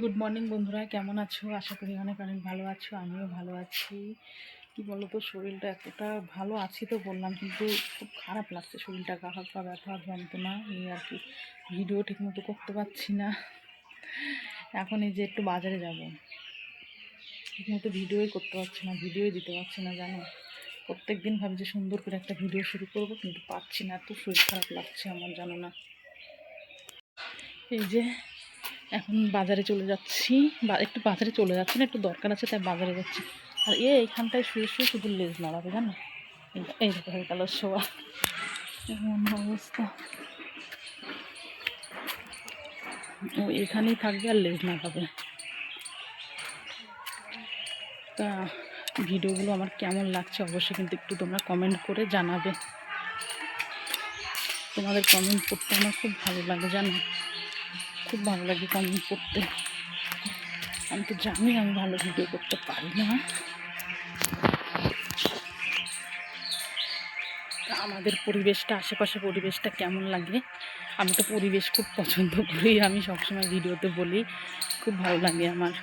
Good morning বন্ধুরা। কেমন আছো? আশা করি অনেক অনেক ভালো আছো, আমিও ভালো আছি। কি বলো তো শরীরটা এতটা ভালো আছি তো বললাম, কিন্তু খুব খারাপ লাগছে শরীরটা, গা হাত পা ব্যথা যন্ত্রণা, এই আর কি। ভিডিও ঠিকমতো করতে পারছি না। এখন এই যে একটু বাজারে যাব। ঠিকমতো ভিডিওই করতে পারছি না, ভিডিওই দিতে পারছি না, জানো। প্রত্যেক দিন ভাবি যে সুন্দর করে একটা ভিডিও শুরু করব, কিন্তু পারছি না। এত শরীর খারাপ লাগছে আমার, জানো না। এই যে এখন বাজারে চলে যাচ্ছি। বা একটু বাজারে চলে যাচ্ছি না, একটু দরকার আছে তাই বাজারে যাচ্ছি। আর এ এইখানটায় শুয়ে শুয়ে শুধু লেজ নাড়াবে, জানো? এই- দেখো হয়ে গেল শোয়া। এমন অবস্থা। ও এখানেই থাকবে আর লেজ নাড়াবে। তা ভিডিওগুলো আমার কেমন লাগছে অবশ্যই কিন্তু একটু তোমরা কমেন্ট করে জানাবে। তোমাদের কমেন্ট করতে আমার খুব ভালো লাগে, জানো? খুব ভালো লাগে কমেন্ট করতে। আমি তো জানি আমি ভালো ভিডিও করতে পারি না। আমাদের পরিবেশটা আশেপাশে পরিবেশটা কেমন লাগে? আমি তো পরিবেশ খুব পছন্দ করি, আমি সবসময় ভিডিওতে বলি, খুব ভালো লাগে আমার।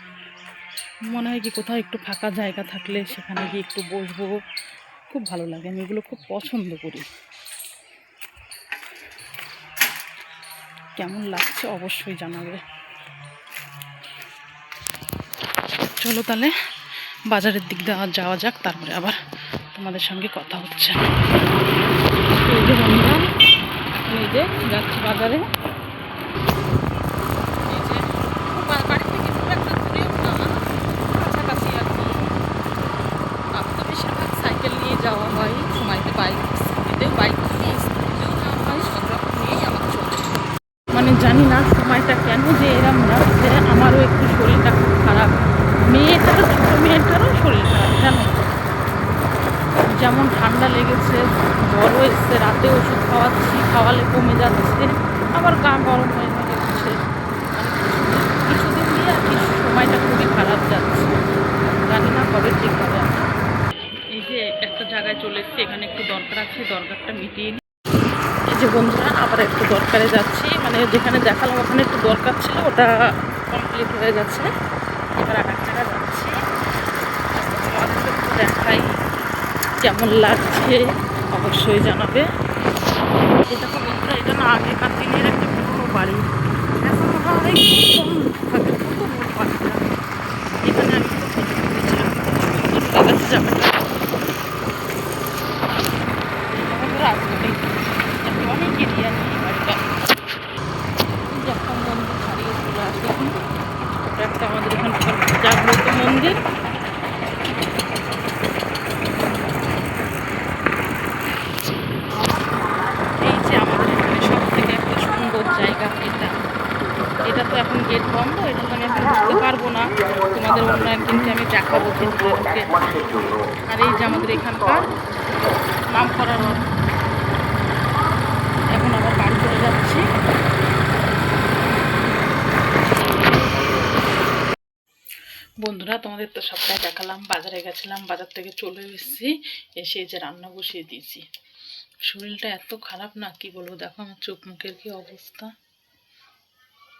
মনে হয় কি কোথাও একটু ফাঁকা জায়গা থাকলে সেখানে গিয়ে একটু বসবো, খুব ভালো লাগে। আমি এগুলো খুব পছন্দ করি। কেমন লাগছে অবশ্যই জানাবে। চলো তাহলে বাজারের দিক দেওয়া যাওয়া যাক, তারপরে আবার তোমাদের সঙ্গে কথা হচ্ছে। এই যে বন্ধুরা, এই যে যাচ্ছি বাজারে। সাইকেল নিয়ে যাওয়া হয় সময়তে বাইক স্কুটিতেও বাইক নিয়ে স্কুটিতেও যাওয়া হয় সব রকম নিয়েই আমাকে চলতে হয়। মানে জানি না সময়টা কেন যে এরম লাগছে আমারও একটু শরীরটা খুব খারাপ। মেয়েটারও ছোটো, মেয়েটারও শরীর খারাপ, জানো? যেমন ঠান্ডা লেগেছে, জ্বরও এসছে, রাতে ওষুধ খাওয়াচ্ছি, খাওয়ালে কমে যাচ্ছে, আবার গা গরম হয়ে হয়ে যাচ্ছে মানে কিছুদিন দিয়ে আর কি সময়টা খুবই খারাপ যাচ্ছে জানি না কবে ঠিক হবে আমার। এই যে একটা জায়গায় চলে এসেছি এখানে একটু দরকার আছে দরকারটা মিটিয়ে নিই এই যে বন্ধুরা, আবার একটু দরকারে যাচ্ছি। মানে যেখানে দেখালাম ওখানে একটু দরকার ছিল, ওটা কমপ্লিট হয়ে গেছে। এবার আর এক জায়গায় যাচ্ছি। তোমাদের একটু দেখাই কেমন লাগছে, অবশ্যই জানাবে। এটা তো বন্ধুরা, এটা না আগেকার দিনের একটা পুরোনো বাড়ি। এখন থাকে কত বড় বাড়িটা এখানে আমি তো ফটো তুলেছিলাম সুন্দর লাগাচ্ছে জায়গাটা বন্ধুরা আসলে একটা অনেক এরিয়া নিয়ে বাড়িটা যখন মন্দির ছাড়িয়ে চলে আসে ওটা একটা আমাদের এখানকার জাগ্রত মন্দির এই যে আমাদের এখানে সব থেকে একটা সুন্দর জায়গা এটা। এটা তো এখন গেট বন্ধ, এটা তো আমি এখন ঢুকতে পারব না। তোমাদের অন্য একদিনকে আমি দেখাবো ঢুকে আর এই যে আমাদের এখানকার নাম করার এখন আবার বাড়ি চলে যাচ্ছি। বন্ধুরা, তোমাদের তো সবটাই দেখালাম। বাজারে গেছিলাম, বাজার থেকে চলে এসেছি, এসে যে রান্না বসিয়ে দিয়েছি। শরীরটা এত খারাপ না, কি বলব? দেখো আমার চোখ মুখের কি অবস্থা।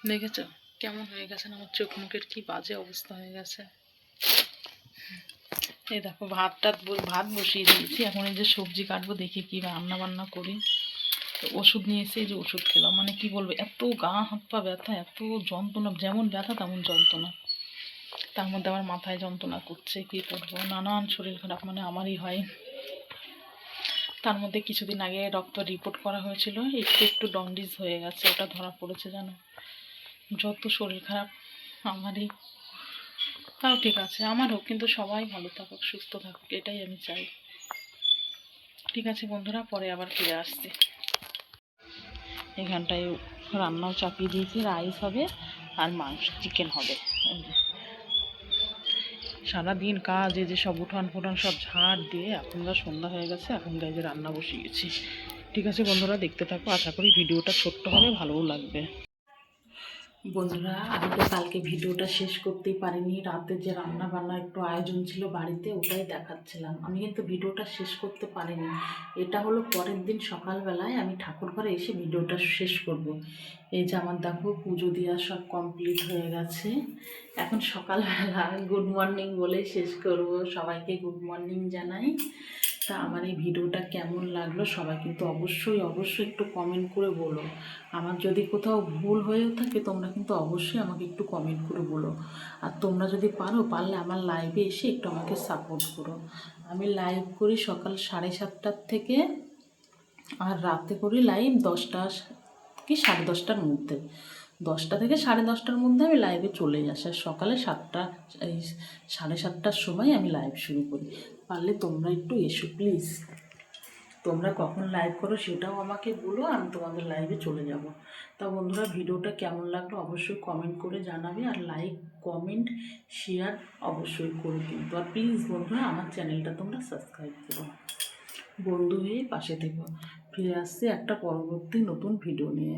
দেখেছ? কেমন হয়ে গেছে না? আমার চোখ মুখের কি বাজে অবস্থা হয়ে গেছে। এই দেখো ভাত টাত ভাত বসিয়ে দিয়েছি। এখন এই যে সবজি কাটবো, দেখি কি রান্না বান্না করি ওষুধ নিয়ে এসে যে ওষুধ খেলাম। মানে কি বলব, এত গা হাত পা ব্যথা, এত যন্ত্রণা, যেমন ব্যথা তেমন যন্ত্রণা। তার মধ্যে আমার মাথায় যন্ত্রণা করছে, কি করব? নানান শরীর খারাপ মানে আমারই হয়। তার মধ্যে কিছুদিন আগে রক্ত রিপোর্ট করা হয়েছিল, একটু একটু ডন্ডিস হয়ে গেছে, ওটা ধরা পড়েছে জানো? যত শরীর খারাপ, আমারই। তাও ঠিক আছে, আমারও, কিন্তু সবাই ভালো থাকুক, সুস্থ থাকুক, এটাই আমি চাই। ঠিক আছে বন্ধুরা, পরে আবার ফিরে আসছি। এখানটায় রান্নাও চাপিয়ে দিয়েছি রাইস হবে আর মাংস চিকেন হবে। সারাদিন কাজ, এই যে সব উঠান ফুটান সব ঝাড় দিয়ে এখন যা সন্ধ্যা হয়ে গেছে, এখন গায়ে যে রান্না বসিয়েছি ঠিক আছে বন্ধুরা, দেখতে থাকো, আশা করি ভিডিওটা ছোট্ট হবে ভালোও লাগবে। বন্ধুরা, আমি তো কালকে ভিডিওটা শেষ করতেই পারিনি। রাতে যে রান্না বান্না একটু আয়োজন ছিল বাড়িতে, ওটাই দেখাচ্ছিলাম। আমি কিন্তু ভিডিওটা শেষ করতে পারিনি। এটা হলো পরের দিন সকালবেলায় আমি ঠাকুর ঘরে এসে ভিডিওটা শেষ করব। এই যে আমার দেখো, পুজো দেওয়া সব কমপ্লিট হয়ে গেছে। এখন সকালবেলা গুড মর্নিং বলে শেষ করব। সবাইকে গুড মর্নিং জানাই। তা আমার এই ভিডিওটা কেমন লাগল সবাই কিন্তু অবশ্যই অবশ্যই একটু কমেন্ট করে বলো। আমার যদি কোথাও ভুল হয়েও থাকে তোমরা কিন্তু অবশ্যই আমাকে একটু কমেন্ট করে বলো। আর তোমরা যদি পারো, পারলে আমার লাইভে এসে একটু আমাকে সাপোর্ট করো। আমি লাইভ করি সকাল সাড়ে সাতটার থেকে আর রাতে করি লাইভ দশটা কি সাড়ে দশটার মধ্যে। দশটা থেকে সাড়ে দশটার মধ্যে আমি লাইভে চলে আসি। আর সকালে সাতটা, এই সাড়ে সাতটার সময় আমি লাইভ শুরু করি। পারলে তোমরা একটু এসো প্লিজ তোমরা কখন লাইভ করো সেটাও আমাকে বলো, আমি তোমাদের লাইভে চলে যাব। তা বন্ধুরা, ভিডিওটা কেমন লাগল অবশ্যই কমেন্ট করে জানাবে আর লাইক কমেন্ট শেয়ার অবশ্যই করে কিন্তু আর প্লিজ বন্ধুরা, আমার চ্যানেলটা তোমরা সাবস্ক্রাইব করো। বন্ধু হয়ে পাশে থেকো। ফিরে আসছে একটা পরবর্তী নতুন ভিডিও নিয়ে।